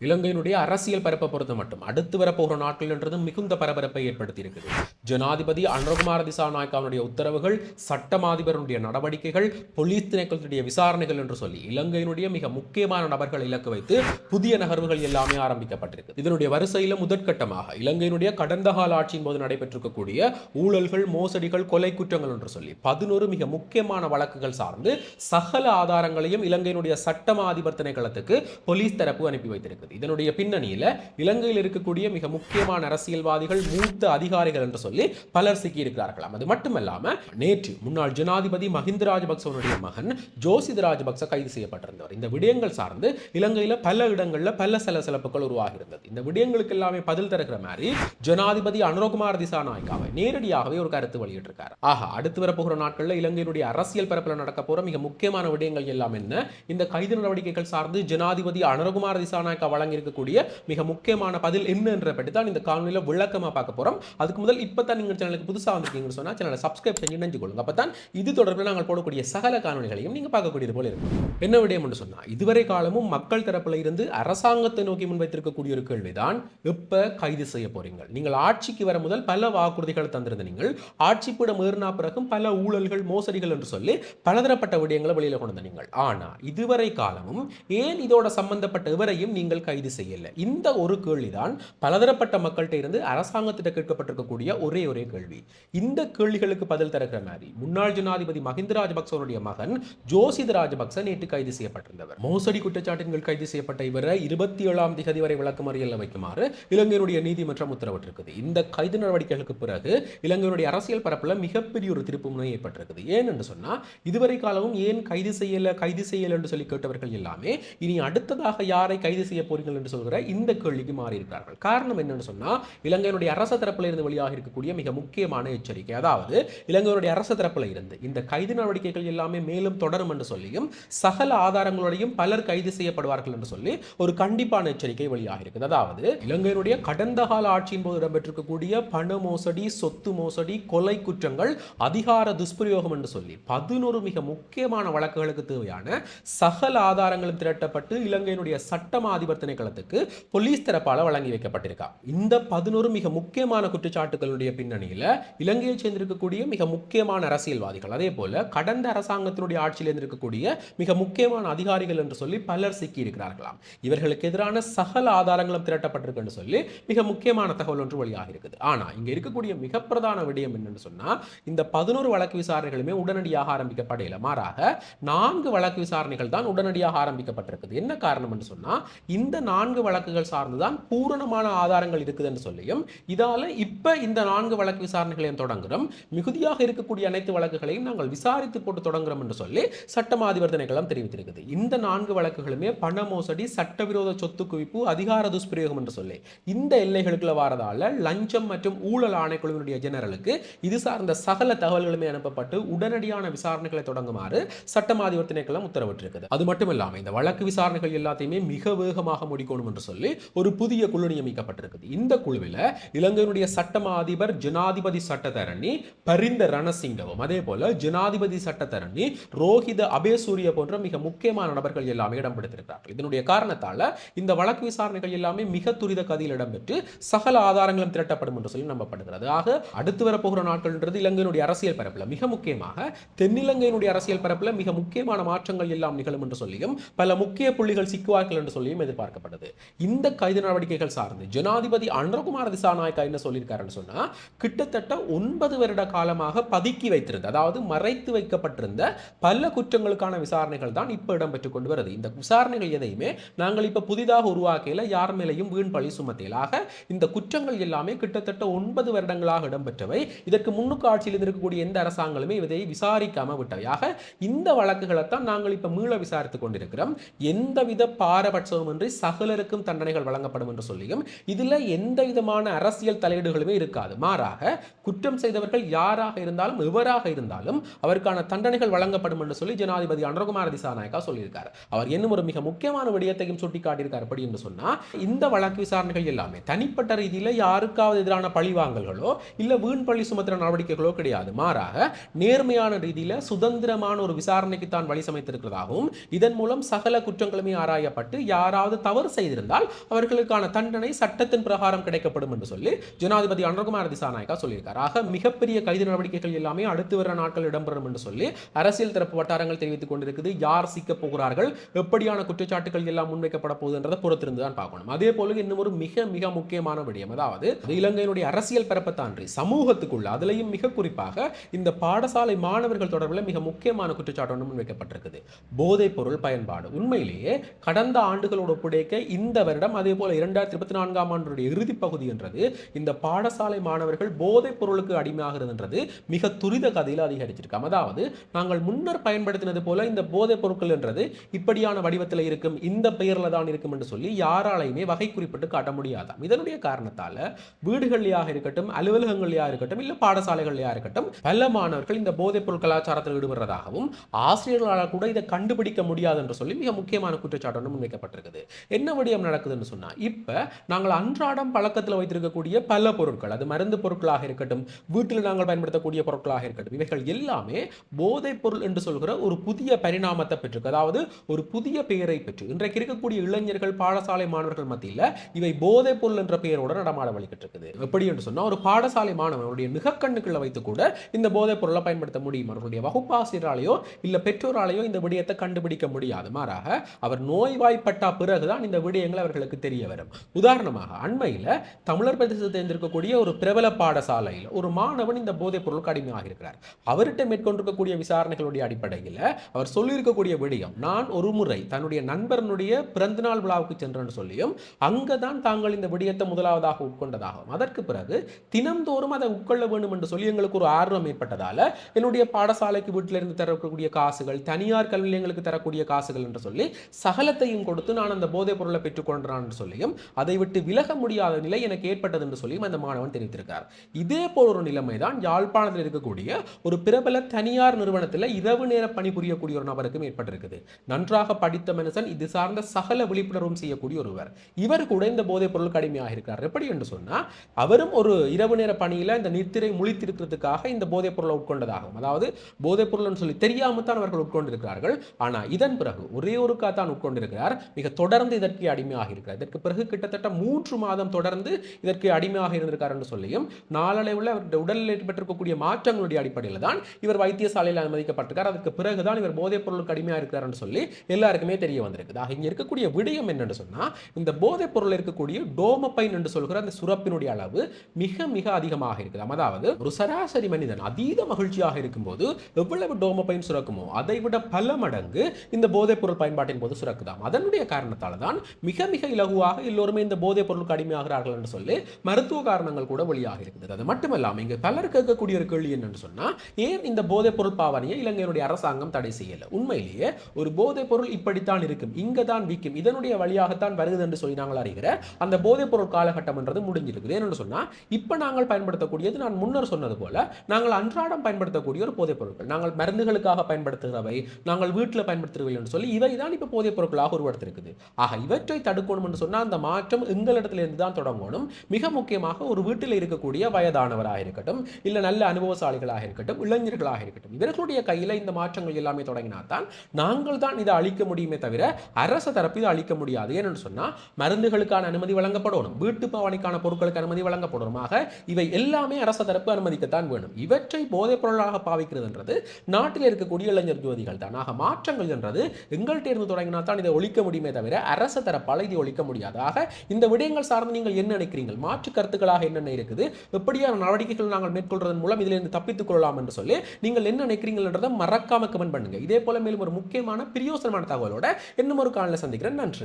இலங்கையினுடைய அரசியல் பரப்பை பொறுத்த மட்டும் அடுத்து வரப்போகிற நாட்கள் என்றதும் மிகுந்த பரபரப்பை ஏற்படுத்தி இருக்குது ஜனாதிபதி அனுரகுமார திசாநாயக்காவுடைய உத்தரவுகள் சட்டமாதிபருடைய நடவடிக்கைகள் போலீஸ் திணைக்களத்துடைய விசாரணைகள் என்று சொல்லி இலங்கையினுடைய மிக முக்கியமான நபர்களை இலக்கு வைத்து புதிய நகர்வுகள் எல்லாமே ஆரம்பிக்கப்பட்டிருக்கு இதனுடைய வரிசையில முதற்கட்டமாக இலங்கையினுடைய கடந்த கால ஆட்சியின் போது நடைபெற்றிருக்கக்கூடிய ஊழல்கள் மோசடிகள் கொலை குற்றங்கள் என்று சொல்லி பதினோரு மிக முக்கியமான வழக்குகள் சார்ந்து சகல ஆதாரங்களையும் இலங்கையினுடைய சட்டமாதிபர் திணைக்களத்துக்கு போலீஸ் தரப்பு அனுப்பி வைத்திருக்கு இதனுடைய பின்னணியில் இலங்கையில் இருக்கக்கூடிய மிக முக்கியமான அரசியல்வாதிகள் மூத்த அதிகாரிகள் என்று சொல்லி பலர் சிக்கியிருக்கிறார்களாம். அது மட்டுமல்லாமல் நேற்று முன்னாள் ஜனாதிபதி மஹிந்த ராஜபக்சவனுடைய மகன் ஜோசித் ராஜபக்ச கைது செய்யப்பட்டிருந்தவர் இந்த விடயங்கள் சார்ந்து இலங்கையில் பல இடங்களில் பல சலசலப்புகள் உருவாகி இருந்தது இந்த விடயங்களுக்கு எல்லாமே பதில் தருகிற மாதிரி ஜனாதிபதி அனுரகுமார் திசாநாயக்காவை நேரடியாகவே ஒரு கருத்து வெளியிட்டிருக்கார். ஆஹா அடுத்து வரப்போகிற நாட்களில் இலங்கையினுடைய அரசியல் பரப்பில் நடக்க போற மிக முக்கியமான விடயங்கள் எல்லாம் என்ன? இந்த கைது நடவடிக்கைகள் சார்ந்து ஜனாதிபதி அனுரகுமார் திசாநாயக்கா வழங்கியிருக்கக்கூடிய மிக முக்கியமான பதில் என்னன்ற பற்றி தான் இந்த காணொலியில் விளக்கமாக பார்க்க போகிறோம் அதுக்கு முதல் இப்போ தான் நீங்கள் சேனலுக்கு புதுசாக வந்திருக்கீங்கன்னு சொன்னால் சேனலை சப்ஸ்கிரைப் செஞ்சு நினைஞ்சு கொள்ளுங்க அப்போ தான் இது தொடர்பில் நாங்கள் போடக்கூடிய சகல காணொலிகளையும் நீங்கள் பார்க்கக்கூடியது போல இருக்கும். என்ன விடயம் என்று சொன்னால் இதுவரை காலமும் மக்கள் தரப்பில் இருந்து அரசாங்கத்தை நோக்கி முன்வைத்திருக்கக்கூடிய ஒரு கேள்விதான் எப்போ கைது செய்ய போறீங்க நீங்கள் ஆட்சிக்கு வர முதல் பல வாக்குறுதிகளை தந்திருந்த நீங்கள் ஆட்சி பீடம் ஏறினா பிறகும் பல ஊழல்கள் மோசடிகள் என்று சொல்லி பலதரப்பட்ட விடயங்களை வெளியில் கொண்டு நீங்கள். ஆனால் இதுவரை காலமும் ஏன் இதோட சம்பந்தப்பட்ட இவரையும் நீங்கள் கைது செய்யல. இந்த ஒரு கேள்விதான் பலதரப்பட்ட மக்கள்கிட்ட இருந்து அரசாங்கத்திட்ட கேட்கப்பட்டிருக்கக்கூடிய ஒரே ஒரே கேள்வி. இந்த கேள்விகளுக்கு பதில் தருகிற மாதிரி முன்னாள் ஜனாதிபதி மஹிந்த ராஜபக்சவனுடைய மகன் ஜோசித ராஜபக்ச நேற்று கைது செய்யப்பட்டிருந்தவர். மோசடி குற்றச்சாட்டின்கள் கைது செய்யப்பட்ட இவரை இருபத்தி ஏழாம் திகதி வரை விளக்கமறியல் வைக்குமாறு இலங்கையினுடைய நீதிமன்றம் உத்தரவிட்டிருக்குது. இந்த கைது நடவடிக்கைகளுக்கு பிறகு இலங்கையினுடைய அரசியல் பரப்பில் மிகப்பெரிய ஒரு திருப்பு முனை ஏற்பட்டிருக்குது. ஏன் என்று சொன்னால் இதுவரை காலமும் ஏன் கைது செய்யல கைது செய்யலை என்று சொல்லி கேட்டவர்கள் எல்லாமே இனி அடுத்ததாக யாரை கைது செய்ய போறீர்கள் என்று சொல்கிற இந்த கேள்விக்கு மாறியிருக்கிறார்கள். காரணம் என்னன்னு சொன்னால் இலங்கையினுடைய அரச தரப்பில் இருந்து வெளியாக இருக்கக்கூடிய மிக முக்கியமான எச்சரிக்கை. அதாவது இலங்கையினுடைய அரச தரப்பில் இருந்து இந்த கைது நடவடிக்கைகள் எல்லாமே மேலும் தொடரும் என்று சொல்லியும் சகல ஆதாரங்களோடையும் பலர் கைது செய்யப்படுவார்கள் என்று சொல்லி ஒரு கண்டிப்பான எச்சரிக்கை வெளியாக இருக்குது. அதாவது இலங்கையினுடைய கடந்த கால ஆட்சியின் போது இடம்பெற்றிருக்கக்கூடிய பண மோசடி சொத்து மோசடி கொலை குற்றங்கள் அதிகார துஷ்பிரயோகம் என்று சொல்லி பதினோரு மிக முக்கியமான வழக்குகளுக்கு தேவையான சகல ஆதாரங்களும் திரட்டப்பட்டு இலங்கையினுடைய சட்டமா அதிபர் திணைக்களத்துக்கு போலீஸ் தரப்பால் வழங்கி வைக்கப்பட்டிருக்கா. இந்த பதினோரு மிக முக்கியமான குற்றச்சாட்டுகளுடைய பின்னணியில் இலங்கையை சேர்ந்திருக்கக்கூடிய மிக முக்கியமான அரசியல்வாதிகள் அதே போல கடந்த அரசாங்கத்தினுடைய ஆட்சியில் இருந்திருக்கக்கூடிய மிக முக்கியமான அதிகாரிகள் என்று சொல்லி பலர் சிக்கி இருக்கிறார்களாம் இவர்களுக்கு எதிரான சகல ஆதாரங்களும் திரட்டப்பட்டிருக்கு என்று சொல்லி மிக முக்கியமான தகவல் ஒன்று வழியாக இருக்குது. ஆனால் இங்கே இருக்கக்கூடிய மிக பிரதான விடயம் என்னன்னு சொன்னால் இந்த பதினோரு வழக்கு விசாரணைகளுமே உடனடியாக ஆரம்பிக்கப்படையில் மாறாக நான்கு வழக்கு விசாரணைகள் தான் உடனடியாக ஆரம்பிக்கப்பட்டிருக்குது. என்ன காரணம் என்று சொன்னால் இந்த நான்கு வழக்குகள் சார்ந்துதான் பூரணமான ஆதாரங்கள் இருக்குது என்று சொல்லியும் இதால இப்ப இந்த நான்கு வழக்கு விசாரணைகளையும் தொடங்குறோம். மிகுதியாக இருக்கக்கூடிய அனைத்து வழக்குகளையும் நாங்கள் விசாரித்து போட்டு தொடங்குறோம் என்று சொல்லி சட்டமா அதிபர் தெரிவித்திருக்குது. இந்த நான்கு வழக்குகளுமே பண மோசடி சட்டவிரோத சொத்து குவிப்பு அதிகார துஷ்பிரயோகம் என்று சொல்லி இந்த எல்லைகளுக்குள்ள வாரதால லஞ்சம் மற்றும் ஊழல் ஆணைக்குழுவினுடைய ஜெனரலுக்கு இது சார்ந்த சகல தகவல்களுமே அனுப்பப்பட்டு உடனடியான விசாரணைகளை தொடங்குமாறு சட்டமா அதிபர் உத்தரவிட்டிருக்குது. அது மட்டும் இல்லாம இந்த வழக்கு விசாரணைகள் எல்லாத்தையுமே மிக வேகமாக முடிக்கணும் என்று சொல்லி ஒரு புதிய குழு நியமிக்கப்பட்டிருக்குது. இந்த குழுவில் இலங்கையினுடைய சட்டமா அதிபர் ஜனாதிபதி சட்டத்தரணி பரிந்த ரணசிங்கவும் அதே போல ஜனாதிபதி சட்டத்தரணி ரோஹித அபேசூரிய போன்ற மிக முக்கியமான நபர்கள் எல்லாமே இடம் பிடித்திருக்கிறார்கள் இதனுடைய காரணத்தால இந்த வழக்கு விசாரணைகள் எல்லாமே மிக துரித கதியில் இடம்பெற்று சகல ஆதாரங்களும் திரட்டப்படும் என்று சொல்லி நம்பப்படுகிறது. ஆக அடுத்து வரப்போகிற நாட்கள்ன்றது இலங்கையினுடைய அரசியல் பரப்பில். மிக முக்கியமாக தென்னிலங்கையினுடைய அரசியல் பரப்பில் மிக முக்கியமான மாற்றங்கள் எல்லாம் நிகழும் என்று சொல்லியும் பல முக்கிய புள்ளிகள் சிக்குவார்கள் என்று சொல்லியும் எதிர்பார்க்கப்பட்டது இந்த கைது நடவடிக்கைகள் சார்ந்து ஜனாதிபதி அனுரகுமார திசாநாயக்கா என்ன சொல்லியிருக்காருன்னு சொன்னால் கிட்டத்தட்ட ஒன்பது வருட காலமாக பதுக்கி வைத்திருந்த அதாவது மறைத்து வைக்கப்பட்டிருந்த பல குற்றங்களுக்கான விசாரணைகள் தான் இப்போ இடம்பெற்று கொண்டு வருது. இந்த விசாரணைகள் எதையுமே நாங்கள் இப்போ புதிதாக உருவாக்கையில் யார் மேலையும் வீண் பழி சுமத்தியலாக இந்த குற்றங்கள் எல்லாமே கிட்டத்தட்ட ஒன்பது வருடங்களாக இடம்பெற்றவை. இதற்கு முன்னுக்கு ஆட்சியில் இருக்கக்கூடிய எந்த அரசாங்கங்களுமே இதை விசாரிக்காம விட்டவையாக இந்த வழக்குகளைத்தான் நாங்கள் இப்போ மீள விசாரித்துக் கொண்டிருக்கிறோம். எந்தவித பாரபட்சமின்றி சகலருக்கும் தண்டனைகள் வழங்கப்படும் என்று சொல்லியும் இதுல எந்த விதமான அரசியல் தலையீடுகளுமே இருக்காது. மாறாக குற்றம் செய்தவர்கள் யாராக இருந்தாலும் எவராக இருந்தாலும் அவருக்கான தண்டனைகள் வழங்கப்படும் என்று சொல்லி ஜனாதிபதி அனுரகுமார திசாநாயக்கா சொல்லியிருக்கார். அவர் இன்னும் ஒரு மிக முக்கியமான விடயத்தையும் சுட்டிக்காட்டியிருக்கார். அப்படி என்று சொன்னால் இந்த வழக்கு விசாரணைகள் எல்லாமே தனிப்பட்ட ரீதியில் யாருக்காவது எதிரான பழிவாங்கல்களோ இல்லை வீண் பழி சுமத்துற நடவடிக்கைகளோ கிடையாது. மாறாக நேர்மையான ரீதியில் சுதந்திரமான ஒரு விசாரணைக்கு தான் வழி சமைத்திருக்கிறதாகவும் இதன் மூலம் சகல குற்றங்களுமே ஆராயப்பட்டு யாராவது தவறு செய்திருந்தால் அவர்களுக்கான தண்டனை சட்டத்தின் பிரகாரம் கிடைக்கப்படும் என்று சொல்லி ஜனாதிபதி அனுரகுமார் திசாநாயக்கா சொல்லியிருக்கார். ஆக மிகப்பெரிய கைது நடவடிக்கைகள் எல்லாமே அடுத்து வர நாட்கள் இடம்பெறும் என்று சொல்லி அரசியல் தரப்பு வட்டாரங்கள் தெரிவித்துக் கொண்டிருக்குது. யார் சிக்க போகிறார்கள்? எப்படியான குற்றச்சாட்டுகள் எல்லாம் முன்வைக்கப்பட போகுதுன்றதை பொறுத்திருந்து தான் பார்க்கணும். அதே போல இன்னும் ஒரு மிக மிக முக்கியமான விடயம். அதாவது இலங்கையினுடைய அரசியல் பரப்பை தாண்டி சமூகத்துக்குள்ள அதுலயும் மிக குறிப்பாக இந்த பாடசாலை மாணவர்கள் தொடர்பில் மிக முக்கியமான குற்றச்சாட்டு ஒன்று முன்வைக்கப்பட்டிருக்குது. போதைப் பொருள் பயன்பாடு. உண்மையிலேயே கடந்த ஆண்டுகளோடு ஒப்படைக்க இந்த வருடம் அதே போல இரண்டாயிரத்தி இருபத்தி நான்காம் ஆண்டுடைய இறுதி பகுதி என்றது இந்த பாடசாலை மாணவர்கள் போதைப் பொருளுக்கு அடிமையாகிறதுன்றது மிக துரித கதையில் அதிகரிச்சிருக்காம் அதாவது நாங்கள் முன்னர் பயன்படுத்தினது போல இந்த போதைப் பொருட்கள் என்றது இப்படியான வடிவத்தில் இருக்கும் இந்த பெயரில் தான் இருக்கும் என்று சொல்லி யாராலையுமே வகை குறிப்பிட்டு காட்ட முடியாதாம். இதனுடைய காரணத்தால வீடுகள்லையாக இருக்கட்டும் அலுவலகங்கள்லையாக இருக்கட்டும் இல்ல பாடசாலைகள்லையாக இருக்கட்டும் பல மாணவர்கள் இந்த போதைப் பொருள் கலாச்சாரத்தில் ஈடுபடுறதாகவும் ஆசிரியர்களால் கூட இதை கண்டுபிடிக்க முடியாது என்று சொல்லி மிக முக்கியமான குற்றச்சாட்டு ஒன்று முன்வைக்கப்பட்டிருக்குது. என்ன விடயம் நடக்குதுன்னு சொன்னால் இப்போ நாங்கள் அன்றாடம் பழக்கத்தில் வைத்திருக்கக்கூடிய பல பொருட்கள் அது மருந்து பொருட்களாக இருக்கட்டும் வீட்டில் நாங்கள் பயன்படுத்தக்கூடிய பொருட்களாக இருக்கட்டும் இவைகள் எல்லாமே போதைப் பொருள் என்று சொல்கிற ஒரு புதிய பரிணாமத்தை பெற்றிருக்கு. அதாவது ஒரு புதிய பெயரை பெற்று இன்றைக்கு இருக்கக்கூடிய இளைஞர்கள் பாடசாலை மாணவர்கள் மத்தியில் இவை போதைப் பொருள் என்ற பெயரோட நடமாட வழிகிட்டு இருக்குது எப்படி என்று சொன்னால் ஒரு பாடசாலை மாணவனுடைய நிகக்கண்ணுக்குள்ள வைத்து கூட இந்த போதைப் பொருளை பயன்படுத்த முடியும்? அவர்களுடைய வகுப்பாசிரியராலேயோ இல்லை பெற்றோராலேயோ இந்த விடயத்தை கண்டுபிடிக்க முடியாது. மாறாக அவர் நோய்வாய்ப்பட்ட பிறகுதான் தான் இந்த விடயங்கள் அவர்களுக்கு தெரிய வரும். உதாரணமாக அண்மையில் தமிழர் பிரதேசத்தை இருந்திருக்கக்கூடிய ஒரு பிரபல பாடசாலையில் ஒரு மாணவன் இந்த போதைப் பொருளுக்கு அடிமையாக இருக்கிறார் அவர்கிட்ட மேற்கொண்டிருக்கக்கூடிய விசாரணைகளுடைய அடிப்படையில் அவர் சொல்லியிருக்கக்கூடிய விடயம் நான் ஒரு முறை தன்னுடைய நண்பரனுடைய பிறந்தநாள் விழாவுக்கு சென்றேன்னு சொல்லியும் அங்கே தான் தாங்கள் இந்த விடயத்தை முதலாவதாக உட்கொண்டதாகும் அதற்கு பிறகு தினம்தோறும் அதை உட்கொள்ள வேண்டும் என்று சொல்லி எங்களுக்கு ஒரு ஆர்வம் ஏற்பட்டதால் என்னுடைய பாடசாலைக்கு வீட்டிலிருந்து தரக்கூடிய காசுகள் தனியார் கல்வி நிலையங்களுக்கு தரக்கூடிய காசுகள் என்று சொல்லி சகலத்தையும் கொடுத்து நான் அந்த போதை போதைப் பொருளை பெற்றுக்கொண்டான்னு சொல்லியும் அதை விட்டு விலக முடியாத நிலை எனக்கு ஏற்பட்டது என்று சொல்லியும் அந்த மாணவன் தெரிவித்திருக்கார். இதே போல் ஒரு நிலைமை தான் யாழ்ப்பாணத்தில் இருக்கக்கூடிய ஒரு பிரபல தனியார் நிறுவனத்தில் இரவு நேர பணிபுரியக்கூடிய ஒரு நபருக்கும் ஏற்பட்டிருக்குது. நன்றாக படித்த மனுஷன் இது சார்ந்த சகல விழிப்புணர்வும் செய்யக்கூடிய ஒருவர். இவர் கூட இந்த போதைப் பொருள் கடுமையாக இருக்கிறார் எப்படி என்று சொன்னால் அவரும் ஒரு இரவு நேர பணியில் இந்த நித்திரை முழித்திருக்கிறதுக்காக இந்த போதைப் பொருளை உட்கொண்டதாகும் அதாவது போதைப் பொருள்னு சொல்லி தெரியாம தான் அவர்கள் உட்கொண்டிருக்கிறார்கள். ஆனால் இதன் பிறகு ஒரே ஒருக்கா தான் உட்கொண்டிருக்கிறார். மிக தொடர்ந்து இதற்கு அடிமையாக இருக்கிறார். இதற்கு பிறகு கிட்டத்தட்ட மூன்று மாதம் தொடர்ந்து இதற்கு அடிமையாக இருந்திருக்கார் என்று சொல்லியும் நாளளவில் அவருடைய உடலில் ஏற்பட்டிருக்கக்கூடிய மாற்றங்களுடைய அடிப்படையில் தான் இவர் வைத்தியசாலையில் அனுமதிக்கப்பட்டிருக்கார். அதற்கு பிறகுதான் இவர் போதைப் பொருளுக்கு அடிமையாக இருக்கிறார் என்று சொல்லி எல்லாருக்குமே தெரிய வந்திருக்குது. ஆக இங்கே இருக்கக்கூடிய விடயம் என்னென்னு சொன்னால் இந்த போதைப் பொருள் இருக்கக்கூடிய டோமப்பைன் என்று சொல்கிற அந்த சுரப்பினுடைய அளவு மிக மிக அதிகமாக இருக்குது. அதாவது ஒரு சராசரி மனிதன் அதீத மகிழ்ச்சியாக இருக்கும்போது எவ்வளவு டோமப்பைன் சுரக்குமோ அதை விட பல மடங்கு இந்த போதைப் பொருள் பயன்பாட்டின் போது சுரக்குதாம். அதனுடைய காரணத்தால் தான் தான் மிக மிக இலகுவாக எல்லோருமே இந்த போதைப் பொருளுக்கு அடிமையாகிறார்கள் என்று சொல்லி மருத்துவ காரணங்கள் கூட வெளியாக இருக்குது அது மட்டுமல்லாமல் இங்கு பலர் கேட்கக்கூடிய ஒரு கேள்வி என்னென்னு சொன்னால் ஏன் இந்த போதைப் பொருள் பாவனையை இலங்கையினுடைய அரசாங்கம் தடை செய்யலை? உண்மையிலேயே ஒரு போதைப் பொருள் இப்படித்தான் இருக்கும் இங்கே தான் விற்கும் இதனுடைய வழியாகத்தான் வருகிறது என்று சொல்லி நாங்கள் அறிகிற அந்த போதைப் பொருள் காலகட்டம் என்றது முடிஞ்சிருக்குது. என்னன்னு சொன்னால் இப்போ நாங்கள் பயன்படுத்தக்கூடியது நான் முன்னர் சொன்னது போல நாங்கள் அன்றாடம் பயன்படுத்தக்கூடிய ஒரு போதைப் பொருட்கள். நாங்கள் மருந்துகளுக்காக பயன்படுத்துகிறவை நாங்கள் வீட்டில் பயன்படுத்துகிறவை என்று சொல்லி இவை தான் இப்போ போதைப் பொருட்களாக உருவெடுத்திருக்குது. ஆக இவற்றை தடுக்கணும் என்று சொன்னால் அந்த மாற்றம் எங்களிடத்திலிருந்து தான் தொடங்கணும். மிக முக்கியமாக ஒரு வீட்டில் இருக்கக்கூடிய வயதானவராக இருக்கட்டும் இல்லை நல்ல அனுபவசாலிகளாக இருக்கட்டும் இளைஞர்களாக இருக்கட்டும் இவர்களுடைய கையில் இந்த மாற்றங்கள் எல்லாமே தொடங்கினால்தான் நாங்கள் தான் இதை அளிக்க முடியுமே தவிர அரசு தரப்பு இதை அளிக்க முடியாது. ஏன்னு சொன்னால் மருந்துகளுக்கான அனுமதி வழங்கப்படணும் வீட்டு பாவனைக்கான பொருட்களுக்கு அனுமதி வழங்கப்படணும். ஆக இவை எல்லாமே அரசு தரப்பு அனுமதிக்கத்தான் வேணும். இவற்றை போதைப் பொருளாக பாவிக்கிறதுன்றது நாட்டில் இருக்கக்கூடிய இளைஞர் ஜோதிகள் தான். ஆக மாற்றங்கள் என்றது எங்கள்கிட்ட இருந்து தொடங்கினா தான் இதை ஒழிக்க முடியுமே தவிர அரசு தரப்பால் இதை ஒழிக்க முடியாது. ஆக இந்த விடயங்கள் சார்ந்து நீங்கள் என்ன நினைக்கிறீர்கள்? மாற்று கருத்துக்களாக என்னென்ன இருக்குது? எப்படியான நடவடிக்கைகள் நாங்கள் மேற்கொள்வதன் மூலம் இதிலிருந்து தப்பித்துக் கொள்ளலாம் என்று சொல்லி நீங்கள் என்ன நினைக்கிறீங்கன்றதை மறக்காம கமெண்ட் பண்ணுங்க. இதே போல மேலும் ஒரு முக்கியமான பிரியோசனமான தகவலோட இன்னும் ஒரு காலையில் சந்திக்கிறேன். நன்றி.